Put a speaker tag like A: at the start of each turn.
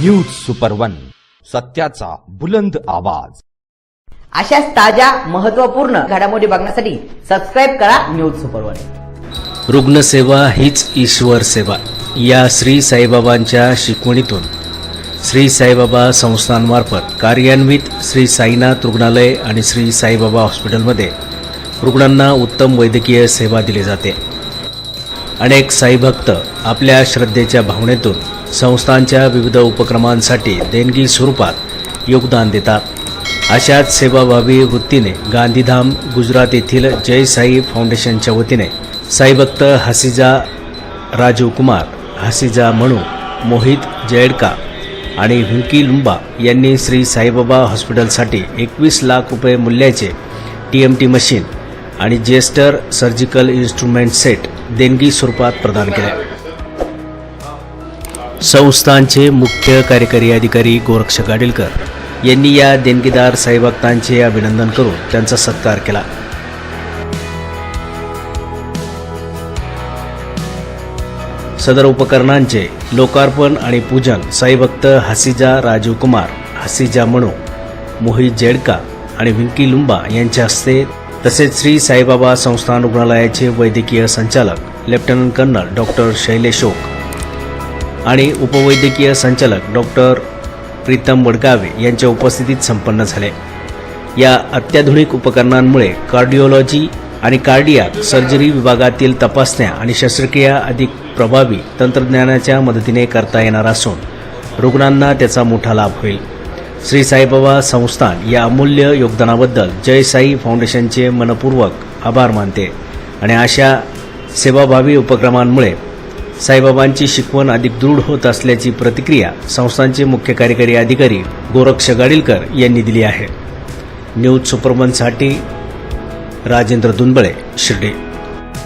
A: News super one सत्याचा बुलंद आवाज.
B: अशाच ताज्या महत्त्वपूर्ण घडामोडी बघण्यासाठी सबस्क्राईब करा न्यूज सुपर वन
C: रुग्णसेवा हीच ईश्वर सेवा. या श्री साईबाबांच्या शिकवणीतून श्री साईबाबा संस्थांमार्फत कार्यान्वित श्री साईनाथ रुग्णालय आणि श्री साईबाबा हॉस्पिटलमध्ये रुग्णांना उत्तम वैद्यकीय सेवा दिली जाते. अनेक साईभक्त आपल्या श्रद्धेच्या भावनेतून संस्थांच्या विविध उपक्रमांसाठी देणगी स्वरूपात योगदान देतात. अशाच सेवाभावी वृत्तीने गांधीधाम गुजरात येथील जय साई फाउंडेशनच्या वतीने साईभक्त हसीजा राजीव कुमार हसीजा म्हणू मोहित जयडका आणि हुंकी लुंबा यांनी श्री साईबाबा हॉस्पिटलसाठी एकवीस लाख रुपये मूल्याचे टी एम टी मशीन आणि जेस्टर सर्जिकल इन्स्ट्रुमेंट सेट देणगी स्वरूपात प्रदान केल्या संस्थांचे मुख्य कार्यकारी अधिकारी गोरक्ष गाडीलकर यांनी या देणगीदार साईभक्तांचे अभिनंदन करून त्यांचा सत्कार केला. सदर उपकरणांचे लोकार्पण आणि पूजन साईभक्त हसीजा राजीव कुमार हसीजा मणू मोहित जेडका आणि विंकी लुंबा यांच्या हस्ते तसेच श्री साईबाबा संस्थान रुग्णालयाचे वैद्यकीय संचालक lieutenant colonel doctor Shailesh Oak आणि उपवैद्यकीय संचालक डॉक्टर प्रीतम वडगावे यांच्या उपस्थितीत संपन्न झाले. या अत्याधुनिक उपकरणांमुळे कार्डिओलॉजी आणि कार्डियाक सर्जरी विभागातील तपासण्या आणि शस्त्रक्रिया अधिक प्रभावी तंत्रज्ञानाच्या मदतीने करता येणार असून रुग्णांना त्याचा मोठा लाभ होईल. श्री साईबाबा संस्थान या अमूल्य योगदानाबद्दल जय साई फाउंडेशनचे मनपूर्वक आभार मानते. आणि अशा सेवाभावी उपक्रमांमुळे साईबाबांची शिकवण अधिक दृढ होत असल्याची प्रतिक्रिया संस्थांचे मुख्य कार्यकारी अधिकारी गोरक्ष गाडीलकर यांनी दिली आहे. न्यूज सुपरमनसाठी राजेंद्र दुनबळे शिर्डी.